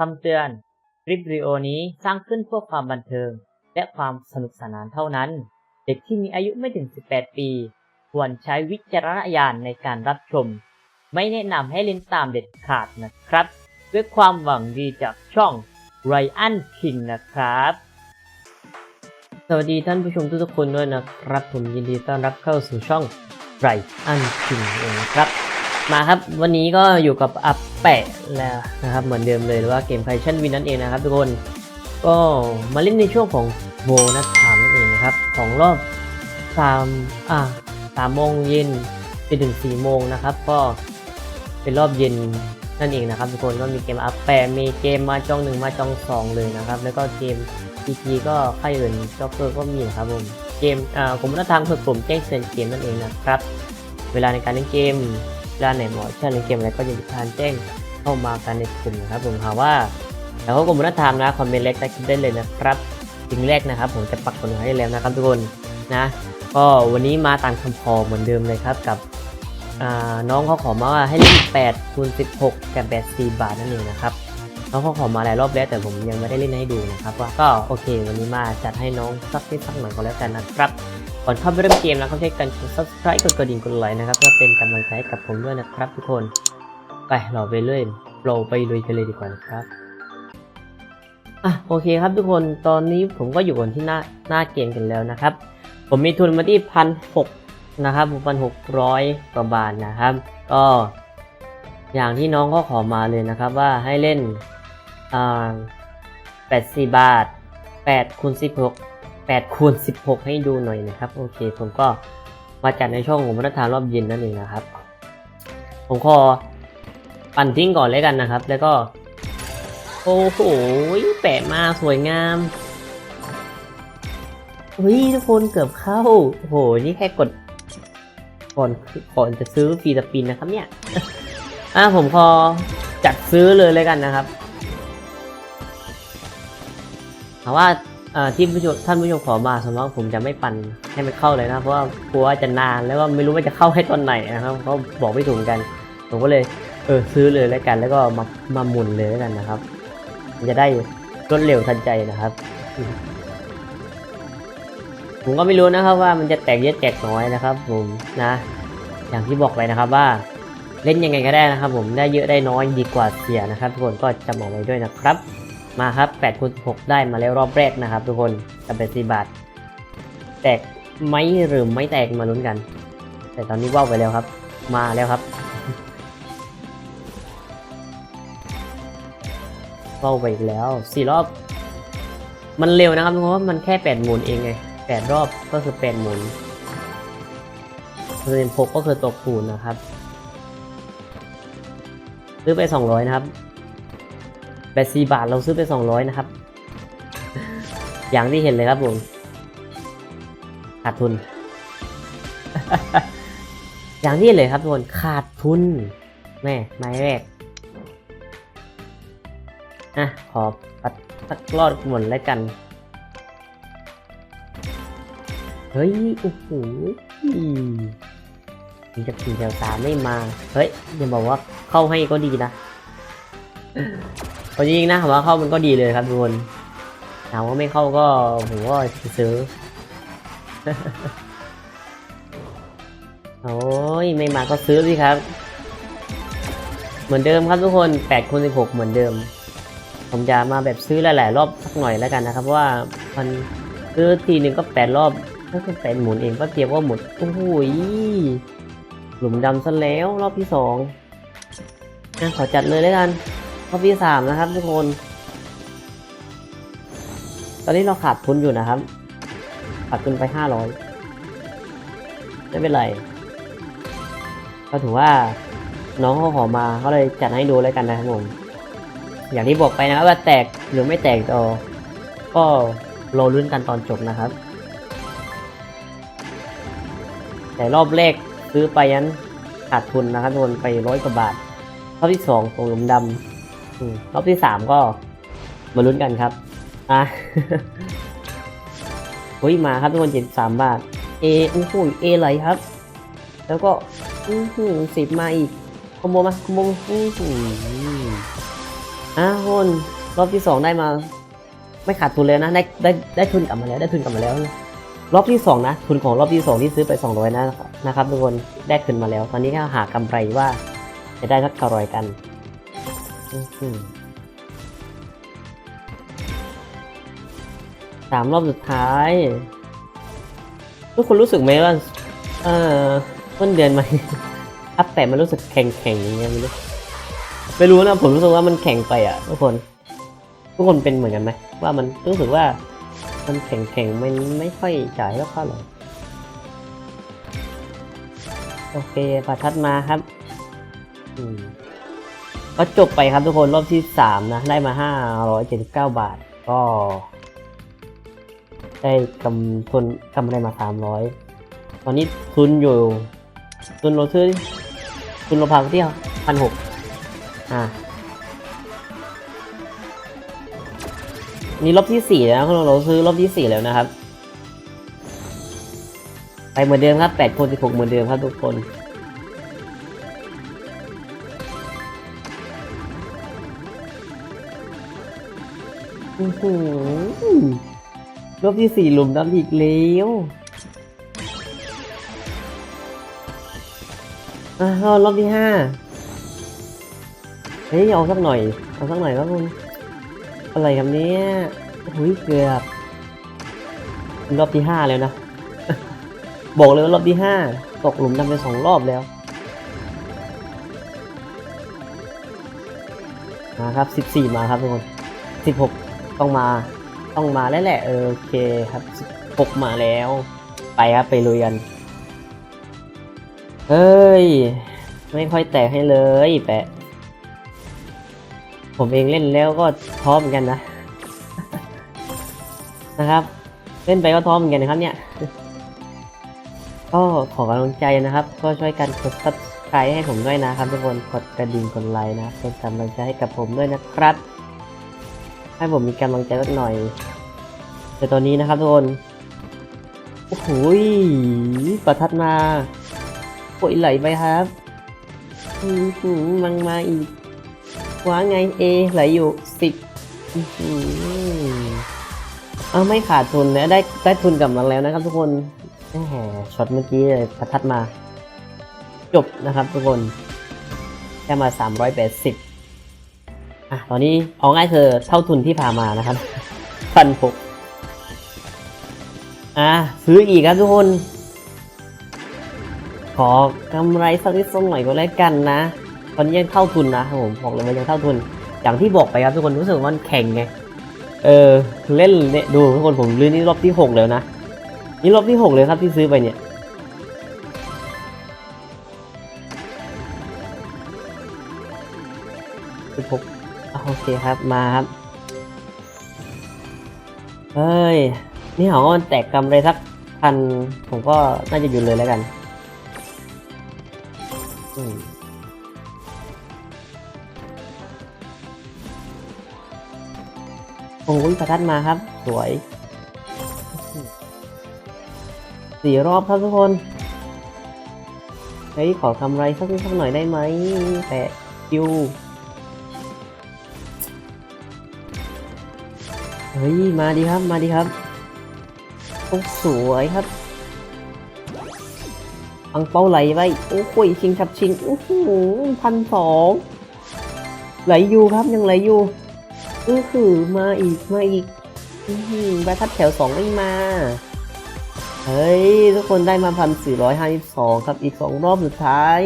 คำเตือน คลิปวิดีโอนี้สร้างขึ้นเพื่อความบันเทิง และความสนุกสนานเท่านั้น เด็กที่มีอายุไม่ถึง 18 ปี ควรใช้วิจารณญาณในการรับชม ไม่แนะนำให้เล่นตามเด็ดขาดนะครับ ด้วยความหวังดีจากช่อง r y a n King นะครับ สวัสดีท่านผู้ชมทุกๆคนด้วยนะครับ ผมยินดีต้อนรับเข้าสู่ช่อง r y a n King เองนะครับ มาครับวันนี้ก็อยู่กับอัปแปะแล้วนะครับเหมือนเดิมเลยหรือว่าเกมไพชั่นวินนั่นเองนะครับทุกคนก็มาเล่นในช่วงของโบนัสถามนั่นเองนะครับของรอบสามอ่าสามโมงเย็นไปถึงสี่โมงนะครับ ก็เป็นรอบเย็นนั่นเองนะครับทุกคนก็มีเกมอัปแปะมีเกมมาจองหนึ่งมาจองสองเลยนะครับ แล้วก็เกม PT ก็ค่ายอื่นจ็อกเกอร์ก็มีนะครับผมเกมอ่ากรมวัฒนธรรมคือกลุ่มแจ้งเตือนเกมนั่นเองนะครับ เวลาในการเล่นเกม เวลาไหนหมาะใช่เล่นเกมอะไรก็อย่าลืมทานแจ้งเข้ามากันในกลุ่มนะครับผมหาว่าแล้วก็กรมวัฒนธรรมนะคอมเมนต์เล็กใต้คลิปได้เลยนะครับสิ่งแรกนะครับ ผมจะปักคนให้แล้วนะครับทุกคนนะก็วันนี้มาตามคำขอเหมือนเดิมเลยครับกับน้องเขาขอมาว่าให้เล่น8คูณ16กับ8 4บาทนั่นเองนะครับน้องเขาขอมาหลายรอบแล้วแต่ผมยังไม่ได้เล่นให้ดูนะครับว่าก็โอเค วันนี้มาจัดให้น้องสักนิดสักหน่อยก็แล้วกันนะครับ ก่อนเข้าไปเริ่มเกมนะครับช่วยกันกด subscribe กดกระดิ่งกดไลค์นะครับเพื่อเป็นกำลังใจให้กับผมด้วยนะครับทุกคน ไปเราไปเรื่อยเรไปลุยกันเลยดีกว่านะครับอะโอเคครับทุกคนตอนนี้ผมก็อยู่กันที่หน้าหน้าเกมกันแล้วนะครับ ผมมีทุนมาที่พันหกนะครับพันหกร้อยกว่าบาทนะครับ ก็อย่างที่น้องก็ขอมาเลยนะครับว่าให้เล่นอ่าแปดสี่บาทแปดคูณสิบหก 8คูณ16 ให้ดูหน่อยนะครับ โอเค ผมก็มาจัดในช่องของมาตรฐานรอบเย็นนั่นเองนะครับ ผมขอปั่นทิ้งก่อนเลยกันนะครับ แล้วก็ โอ้โหแปะมาสวยงามเฮ้ยทุกคนเกือบเข้า โอ้โห นี่แค่กด ก่อนก่อนจะซื้อฟีสปินนะครับเนี่ย อะผมขอจัดซื้อเลยเลยกันนะครับถามว่า ที่ผู้ชมท่านผู้ชมขอมาสมมติว่าผมจะไม่ปั่นให้มันเข้าเลยนะเพราะว่ากลัวว่าจะนานแล้วก็ไม่รู้ว่าจะเข้าให้ตอนไหนนะครับเขาบอกไม่ถูกเหมือนกัน ผมก็เลยเออซื้อเลยแล้วกัน แล้วก็มามาหมุนเลยแล้วกันนะครับ จะได้รวดเร็วทันใจนะครับ ผมก็ไม่รู้นะครับว่ามันจะแตกเยอะแตกน้อยนะครับ ผมนะ อย่างที่บอกไปนะครับว่าเล่นยังไงก็ได้นะครับ ผมได้เยอะได้น้อยดีกว่าเสียนะครับทุกคนก็จำเอาไว้ด้วยนะครับ มาครับ8คูณ16ได้มาแล้วรอบแรกนะครับทุกคนกับเป็น4บาท แตกไหมหรือไม่แตกมาลุ้นกัน แต่ตอนนี้ว่าวไปแล้วครับ มาแล้วครับว่าวไปอีกแล้วสี่รอบ มันเร็วนะครับเพราะว่ามันแค่แปดหมุนเองไงแปดรอบก็คือแปดหมุนเปอร์เซ็นต์หกก็คือตัวคูณนะครับซื้อไปสองร้อยนะครับ แปดสี่บาทเราซื้อไปสองร้อยนะครับ อย่างที่เห็นเลยครับผมขาดทุน อย่างที่เห็นเลยครับทุกคนขาดทุน แม่ไม้แรกอะขอปัดสักรอดหมดแล้วกัน เฮ้ยโอ้โหมีจะสี่แถวสามไม่มา เฮ้ยอย่าบอกว่าเข้าให้ก็ดีนะ จริงๆนะผมว่าเข้ามันก็ดีเลยครับทุกคนถามว่าไม่เข้าก็ผมก็ซื้อโอ้ยไม่มาก็ซื้อสิครับ เหมือนเดิมครับทุกคน8คูณ16 เหมือนเดิม ผมจะมาแบบซื้อหลายๆรอบสักหน่อยแล้วกันนะครับว่ามันซื้อทีหนึ่งก็ 8 รอบถ้าคือแปดหมุนเองก็เตรียมว่าหมดโอ้โหยหลุมดำซะแล้วรอบที่สองขอจัดเลยแล้วกัน รอที่สามนะครับทุกคน ตอนนี้เราขาดทุนอยู่นะครับ ขาดทุนไปห้าร้อยไม่เป็นไร ก็ถือว่าน้องเขาขอมาเขาเลยจัดให้ดูแล้วกันนะครับผม อย่างที่บอกไปนะว่าแตกหรือไม่แตกต่อ ก็รอลุ้นกันตอนจบนะครับ แต่รอบแรกซื้อไปยันขาดทุนนะครับทุกคนไปร้อยกว่าบาทรอบที่สองตรงหลุมดำ รอบที่สามก็มาลุ้นกันครับอะเฮ้ยมาครับทุกคนเจ็ดสามบาทเอโอ้โหเอไหลครับ แล้วก็อื้หือสิบมาอีกคอมโบมาคอมโบอื้หืออะคนรอบที่สองได้มา ไม่ขาดทุนเลยนะได้ได้ได้ทุนกลับมาแล้วได้ทุนกลับมาแล้ว รอบที่สองนะทุนของรอบที่สองที่ซื้อไปสองร้อยนะนะครับทุกคนได้คืนมาแล้ว ตอนนี้ก็หากำไรว่าจะได้สักเท่าไรกัน สามรอบสุดท้าย ทุกคนรู้สึกไหมว่า เออต้นเดือนมันอัพแต่มันรู้สึกแข็งแข็งๆอย่างเงี้ยไม่รู้ไม่รู้นะผมรู้สึกว่ามันแข็งไปอะทุกคน ทุกคนเป็นเหมือนกันไหมว่ามันรู้สึกว่ามันแข็งแข็งๆมันไม่ค่อยจ่ายแล้วเข้าหรอโอเคประทัดมาครับ อืม ก็จบไปครับทุกคนรอบที่สามนะ ได้มาห้าร้อยเจ็ดสิบเก้าบาท ก็ ได้กำทุนกำไรมาสามร้อยตอนนี้ทุนอยู่ ทุนเราซื้อทุนเราพักที่พันหกอ่านี่รอบที่สี่แล้วเราซื้อรอบที่สี่แล้วนะครับ ไปเหมือนเดิมครับแปดคนสิบหกเหมือนเดิมครับทุกคน อื้อหือรอบที่สี่หลุมดำอีกแล้วอะเอารอบที่ห้าเฮ้ยเอาสักหน่อยเอาสักหน่อยครับคุณอะไรครับเนี่ยหุยเกือบรอบที่ห้าแล้วนะ บอกเลยว่ารอบที่ห้าตกหลุมดำไปสองรอบแล้วมาครับสิบสี่มาครับทุกคนสิบหก ต้องมาต้องมาแล้วแหละ เออโอเคครับสิบหกมาแล้ว ไปครับไปลุยกัน เฮ้ย ไม่ค่อยแตกให้เลยแปะ ผมเองเล่นแล้วก็ท้อเหมือนกันนะ นะครับ เล่นไปก็ท้อเหมือนกันนะครับเนี่ย ก็ขอกำลังใจนะครับ ก็ช่วยกันกด subscribe ให้ผมด้วยนะครับทุกคน กดกระดิ่งกดไลค์นะเป็นกำลังใจให้กับผมด้วยนะครับ ให้ผมมีกำลังใจสักหน่อย แต่ตอนนี้นะครับทุกคน โอ้โหประทัดมาโอยไหลไปครับอือหือมันมาอีกว่าไงเอไหลอยู่สิบเอาไม่ขาดทุนแล้วได้ได้ทุนกลับมาแล้วนะครับทุกคนแหมช็อตเมื่อกี้เลยประทัดมา จบนะครับทุกคนแค่มา 380 อะตอนนี้เอาง่ายคือเท่าทุนที่พามานะครับพันหกอะซื้ออีกครับทุกคน ขอกำไรสักนิดสักหน่อยก็แล้วกันนะตอนนี้ยังเท่าทุนนะครับผมบอกเลยว่ายังเท่าทุน อย่างที่บอกไปครับทุกคนรู้สึกว่ามันแข่งไงเออเล่นเนี่ยดูทุกคนผมลื้อนี่รอบที่หกแล้วนะนี่รอบที่หกเลยครับที่ซื้อไปเนี่ยสิบหก โอเคครับมาครับ เฮ้ย นี่หอมันแตกกำไรสักพันผมก็น่าจะหยุดเลยแล้วกันอืมโอ้ยประทัดมาครับ สวยสี่รอบครับทุกคนเฮ้ยขอกำไรสักนิดสักหน่อยได้ไหมแตะคิว เฮ้ย มาดีครับ มาดีครับโอ้สวยครับ อังเปาไหลไปโอ้โหชิงชับชิงโอ้โหพันสองไหลอยู่ครับยังไหลอยู่อือหือมาอีก มาอีกอือหือประทัดแถวสองไม่มา เฮ้ย ทุกคนได้มาพันสี่ร้อยห้าสิบสองครับอีกสองรอบสุดท้าย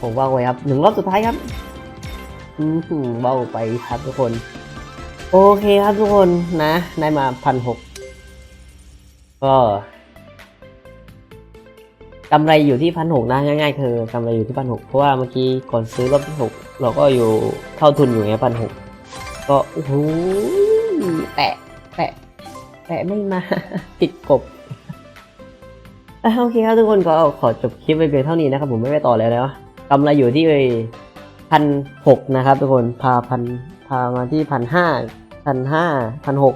ผมว่าไว้ครับหนึ่งรอบสุดท้ายครับ อือหือเบาไปครับทุกคน โอเคครับทุกคนนะ ได้มาพันหกก็กำไรอยู่ที่พันหกนะง่ายๆคือกำไรอยู่ที่พันหกเพราะว่าเมื่อกี้ก่อนซื้อรอบที่หกเราก็อยู่เท่าทุนอยู่ไงพันหกก็โอ้โหแตะแตะแตะไม่มาติดกบโอเคครับทุกคนก็ขอจบคลิปไปเพียงเท่านี้นะครับผมไม่ไปต่อแล้วนะกำไรอยู่ที่พันหกนะครับ ทุกคนพาพันพามาที่พันห้า พันห้าพันหก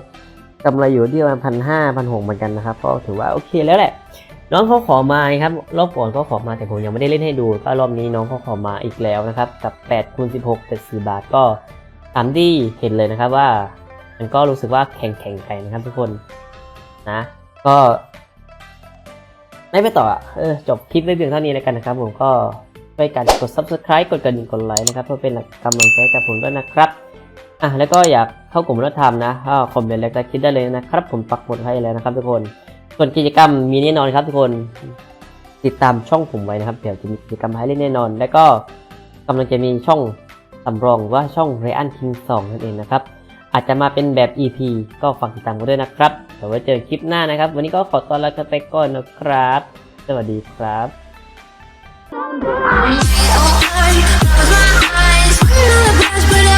กำไรอยู่ที่ประมาณพันห้าพันหกเหมือนกันนะครับก็ถือว่าโอเคแล้วแหละ น้องเขาขอมาครับรอบก่อนเขาขอมาแต่ผมยังไม่ได้เล่นให้ดูก็รอบนี้น้องเขาขอมาอีกแล้วนะครับกับ8คูณ16 74บาทก็ตามที่เห็นเลยนะครับว่า มันก็รู้สึกว่าแข็งแข็งไปนะครับทุกคนนะก็ ไม่ไปต่อเออจบคลิปไว้เพียงเท่านี้แล้วกันนะครับ ผมก็ช่วยกันกด subscribe กดกระดิ่งกดไลค์นะครับเพื่อเป็นกำลังใจกับผมด้วยนะครับ อะแล้วก็อยาก เข้ากลุ่มรัฐธรรมนะก็คอมเมนต์แล้วก็คิดได้เลยนะครับ ผมปักหมุดให้แล้วนะครับทุกคน ส่วนกิจกรรมมีแน่นอนครับทุกคนติดตามช่องผมไว้นะครับเดี๋ยวจะมีกิจกรรมให้เล่นแน่นอน แล้วก็กำลังจะมีช่องสำรองว่าช่อง r รอันคิง2นั่นเองนะครับอาจจะมาเป็นแบบ EP ก็ฝากติดตามกันด้วยนะครับเดี๋ยวไว้เจอคลิปหน้านะครับ วันนี้ก็ขอตัวลาไปก่อนนะครับ สวัสดีครับ